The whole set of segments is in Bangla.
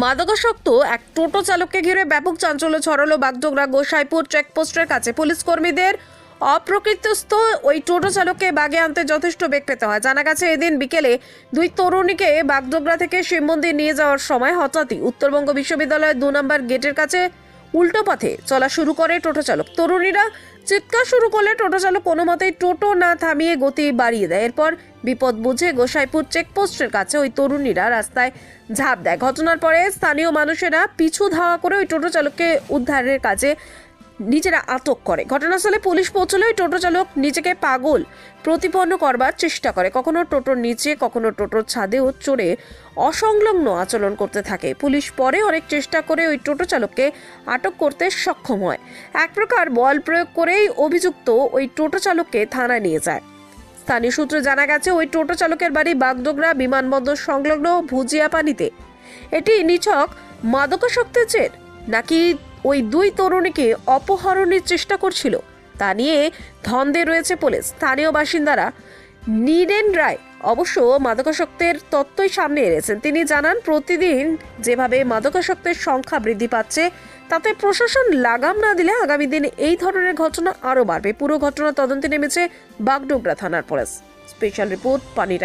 মাদকাসক্ত এক টোটো চালককে ঘিরে ব্যাপক চাঞ্চল্য ছড়ালো বাগডোগরা গোসাইপুর চেকপোস্টের কাছে। পুলিশ কর্মীদের অপ্রকৃতস্থ ওই টোটো চালককে বাগে আনতে যথেষ্ট বেগ পেতে হয়। জানা গেছে, এদিন বিকেলে দুই তরুণীকে বাগডোগরা থেকে শিব মন্দির নিয়ে যাওয়ার সময় হঠাৎই উত্তরবঙ্গ বিশ্ববিদ্যালয়ের দু নম্বর গেটের কাছে উল্টো পথে চলা শুরু করে টোটো চালক। তরুণীরা চিৎকার শুরু করলে টোটো চালক কোনো মতেই টোটো না থামিয়ে গতি বাড়িয়ে দেয়। এরপর বিপদ বুঝে গোসাইপুর চেকপোস্টের কাছে ওই তরুণীরা রাস্তায় ঝাঁপ দেয়। ঘটনার পরে স্থানীয় মানুষেরা পিছু ধাওয়া করে ওই টোটো চালককে উদ্ধারের কাজে নিজেরা আটক করে। ঘটনাস্থলে পুলিশ পৌঁছলে ওই টোটো চালক নিজেকে পাগল, প্রতিপন্ন করবার চেষ্টা করে। কখনো টোটোর নিচে, কখনো টোটোর ছাদেও চড়ে অসংলগ্ন আচরণ করতে থাকে। পুলিশ পরে অনেক চেষ্টা করে ওই টোটো চালককে আটক করতে সক্ষম হয়। এক প্রকার বল প্রয়োগ করেই অভিযুক্ত ওই টোটো চালককে থানায় নিয়ে যায়। স্থানীয় সূত্রে জানা গেছে, ওই টোটো চালকের বাড়ি বাগডোগরা বিমানবন্দর সংলগ্ন ভুজিয়াপানিতে। এটি নিছক মাদকাসক্তের নাকি ওই দুই তরুণীকে অপহরণের চেষ্টা করছিল। তা নিয়ে ধন্দে রয়েছে পুলিশ। স্থানীয় বাসিন্দারা নীরেন রায় অবশ্য মাদকাসক্তের তত্ত্বই সামনে এনেছেন। তিনি জানান, প্রতিদিন যেভাবে মাদকাসক্তের সংখ্যা বৃদ্ধি পাচ্ছে, তাতে প্রশাসন লাগাম না দিলে আগামী দিনে এই ধরনের ঘটনা আরও বাড়বে। পুরো ঘটনা তদন্তে নেমেছে বাগডোগরা থানার পুলিশ। স্পেশাল রিপোর্ট পানি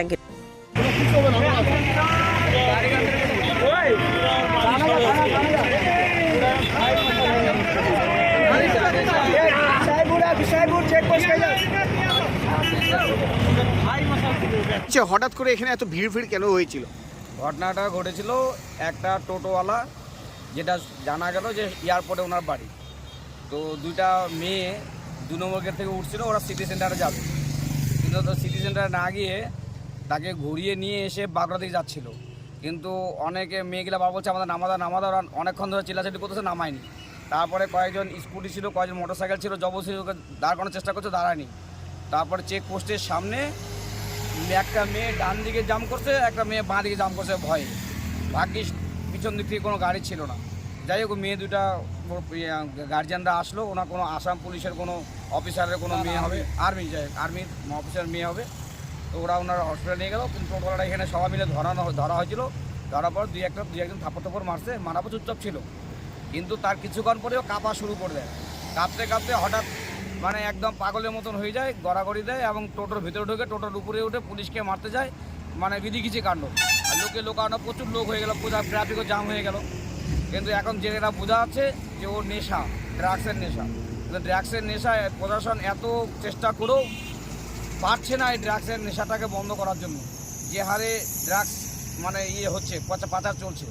আচ্ছা হঠাৎ করে এখানে এত ভিড় ভিড় কেন হয়েছিল? ঘটনাটা ঘটেছিল একটা টোটোওয়ালা, যেটা জানা গেল যে এয়ারপোর্টে ওনার বাড়ি। তো দুইটা মেয়ে দু নম্বর গেট থেকে উঠছিল, ওরা সিটি সেন্টারে যাবে। কিন্তু সিটি সেন্টারে না গিয়ে তাকে ঘুরিয়ে নিয়ে এসে বাগড়া দিকে যাচ্ছিল। কিন্তু অনেকে মেয়েগুলা বাবা বলছে, আমাদের নামাদা নামাদা ওরা অনেকক্ষণ ধরে চিল্লাচাল্লি করতেছে, নামায়নি। তারপরে কয়েকজন স্কুটি ছিল, কয়েকজন মোটর সাইকেল ছিল ওকে দাঁড় করানোর চেষ্টা করছে, দাঁড়ায়নি। তারপরে চেক পোস্টের সামনে একটা মেয়ে ডান দিকে জাম করছে একটা মেয়ে বাঁ দিকে জাম করছে ভয়ে ভাগ্যিস পিছন দিক থেকে কোনো গাড়ি ছিল না। যাই হোক মেয়ে দুটা গার্জিয়ানরা আসলো ওনার কোনো আসাম পুলিশের কোনো অফিসারের কোনো মেয়ে হবে আর্মি যাই আর্মির অফিসার মেয়ে হবে। তো ওরা ওনার হসপিটালে নিয়ে গেল কিন্তু টোটোলাটা এখানে সবাই মিলে ধরানো ধরা হয়েছিল। ধরার পর দুই একটা দুই একজন থাপড় থাপড় মারছে মারাপো চুপচাপ ছিল। কিন্তু তার কিছুক্ষণ পরেও কাঁপা শুরু করে দেয়। কাঁপতে কাঁপতে হঠাৎ মানে একদম পাগলের মতন হয়ে যায়, গড়াগড়ি দেয় এবং টোটোর ভিতরে ঢুকে, টোটোর উপরে উঠে পুলিশকে মারতে যায় মানে বিধিকিছি কাণ্ড। আর লোকে লোকানো প্রচুর লোক হয়ে গেল পূজা ট্রাফিকও জাম হয়ে গেল। কিন্তু এখন যেটা বোঝা যাচ্ছে যে ওর নেশা ড্রাগসের নেশা। কিন্তু ড্রাগসের নেশায় প্রশাসন এত চেষ্টা করেও পারছে না এই ড্রাগসের নেশাটাকে বন্ধ করার জন্য। যে হারে ড্রাগস মানে ইয়ে হচ্ছে পাচা- পাচার চলছে।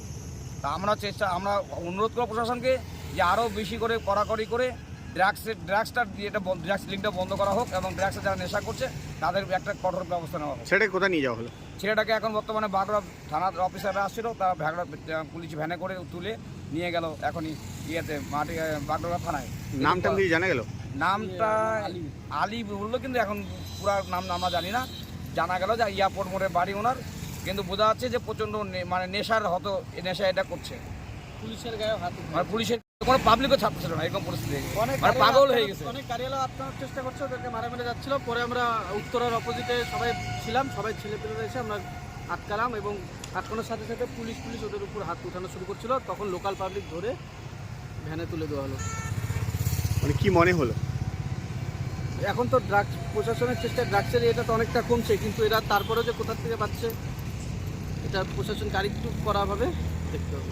তা আমরা চেষ্টা আমরা অনুরোধ করব প্রশাসনকে যে আরও বেশি করে কড়াকড়ি করে ড্রাগসের ড্রাগসটা এটা ড্রাগস লিঙ্কটা বন্ধ করা হোক এবং ড্রাগসে যারা নেশা করছে তাদের একটা কঠোর ব্যবস্থা নেওয়া হোক। সেটা কোথায় নিয়ে যাওয়া হলো? ছেলেটাকে এখন বর্তমানে বাগড়া থানার অফিসাররা আসছিল তারা ভ্যাগড়া পুলিশ ভ্যানে করে তুলে নিয়ে গেল এখনই ইয়েতে মাটি বাগড়া থানায়। নামটা কি জানা গেল? নামটা আলী। বলল কিন্তু এখন পুরো নাম আমরা জানি না। জানা গেল যে এয়ারপোর্ট মোড়ে বাড়ি ওনার কিন্তু বোঝা যাচ্ছে যে প্রচণ্ড নে- মানে নেশার হতো এ নেশা এটা করছে। পুলিশের গায়ে হাত মানে পুলিশের কোনো পাবলিকও ছাড়তে ছিল না এরকম পরিস্থিতি অনেক মানে পাগল হয়ে গেছে। অনেক গাড়িওয়ালা আটকানোর চেষ্টা করছে ওদেরকে মারা মেরে যাচ্ছিল। পরে আমরা উত্তরের অপোজিটে সবাই ছিলাম সবাই ছেলে পেলেরা এসে আমরা আটকালাম এবং আটকানোর সাথে সাথে পুলিশ পুলিশ ওদের উপর হাত উঠানো শুরু করছিল। তখন লোকাল পাবলিক ধরে ভ্যানে তুলে দেওয়া হলো। মানে কি মনে হলো? এখন তো ড্রাগস প্রশাসনের চেষ্টায় ড্রাগসের এটা তো অনেকটা কমছে কিন্তু এরা তারপরেও যে কোথা থেকে পাচ্ছে এটা প্রশাসন আরেকটু করা হবে দেখতে হবে।